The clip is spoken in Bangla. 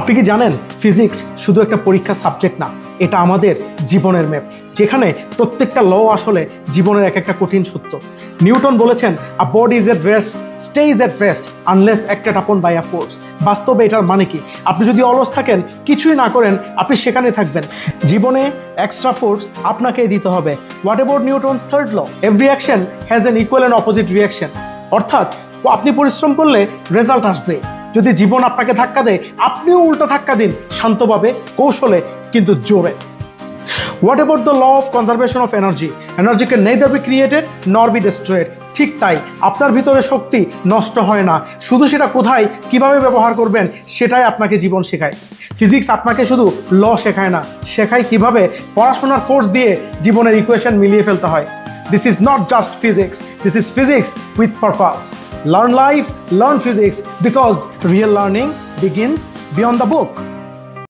আপনি কি জানেন ফিজিক্স শুধু একটা পরীক্ষার সাবজেক্ট না, এটা আমাদের জীবনের ম্যাপ যেখানে প্রত্যেকটা ল আসলে জীবনের এক একটা কঠিন সত্য নিউটন বলেছেন a body is at rest stay is at rest unless acted upon by a force বাস্তবে এটার মানে কি? আপনি যদি অলস থাকেন, কিছুই না করেন, আপনি সেখানে থাকবেন। জীবনে এক্সট্রা ফোর্স আপনাকেই দিতে হবে। What about Newton's third law every action has an equal and opposite reaction অর্থাৎ, আপনি পরিশ্রম করলে রেজাল্ট আসবে। যদি জীবন আপনাকে ধাক্কা দেয়, আপনিও উল্টো ধাক্কা দিন। শান্তভাবে, কৌশলে, কিন্তু জোরে। What about the law of conservation of energy energy can neither be created nor be destroyed ঠিক তাই, আপনার ভিতরে শক্তি নষ্ট হয় না। শুধু সেটা কোথায়, কীভাবে ব্যবহার করবেন, সেটাই আপনাকে জীবন শেখায়। ফিজিক্স আপনাকে শুধু ল শেখায় না, শেখায় কীভাবে পড়াশোনার ফোর্স দিয়ে জীবনের ইকুয়েশন মিলিয়ে ফেলতে হয়। This is not just physics this is physics with purpose Learn life, learn physics because real learning begins beyond the book.